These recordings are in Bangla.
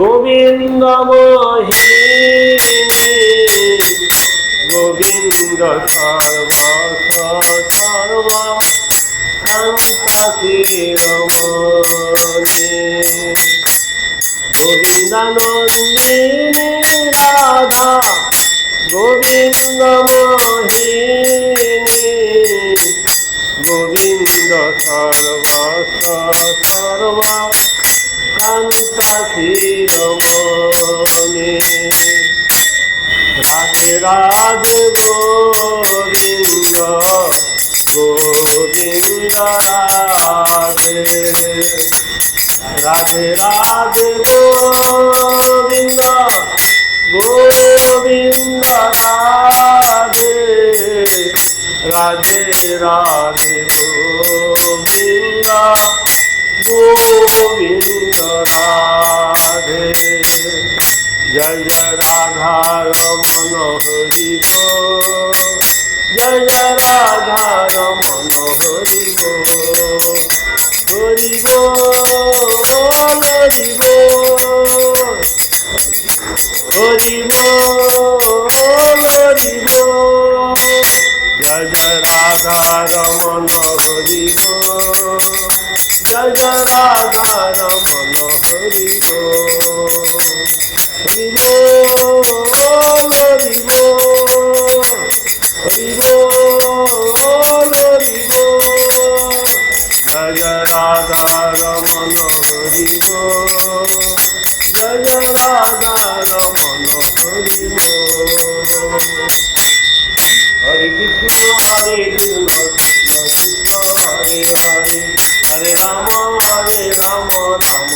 গোবিন্দ মোহিনী গোবিন্দ সর্ব সর্ব রমণী গোবিন্দানন্দিনী রাধা গোবিন্দ মোহিনী গোবিন্দ সর্ব সর্ব শান্তি রাধে রাধে গোবিন্দ গোবিন্দ রাধে। রাধে রাধে গোবিন্দ গোবিন্দ রাধে। রাধে রাধে গোবিন্দ রাধে জয় জয় রাধা রমন হরি জয় জয় রাধা রমন হরি হরি হরি হরি রাধা রমন হরি গো জয় জয় রাধা রমন হরি গো হরি গো হরি গো হরি গো হরি গো জয় জয় রাধা রমন হরি গো জয় জয় রাধা রমন হরি গো হরে কৃষ্ণ হরে কৃষ্ণ কৃষ্ণ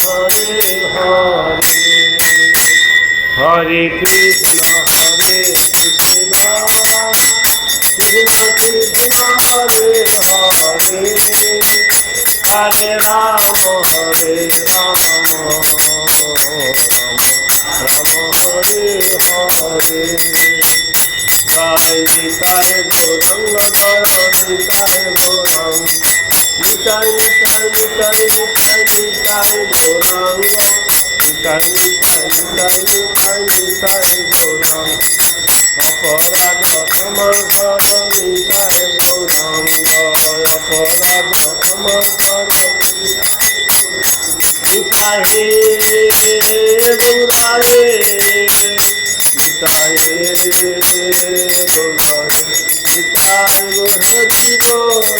হরে হরে হরে কৃষ্ণ হরে কৃষ্ণ কৃষ্ণ কৃষ্ণ হরে হরে হরে রাম হরে রাম রাম রাম হরে হরে জয় নিতায় গৌরঙ্গ জয় নিতায় গৌরঙ্গ নিতাই নিতাই নিতাই নিতাই নিতাই গৌরঙ্গ নিতাই নিতাই নিতাই নিতাই নিতাই গৌরঙ্গ অপরাধ কর নিতাই গৌরঙ্গ অপরাধ ক্ষমা কর নিতাহে গৌরাহে নিতাহে গৌরাহে নিতাই হরি গো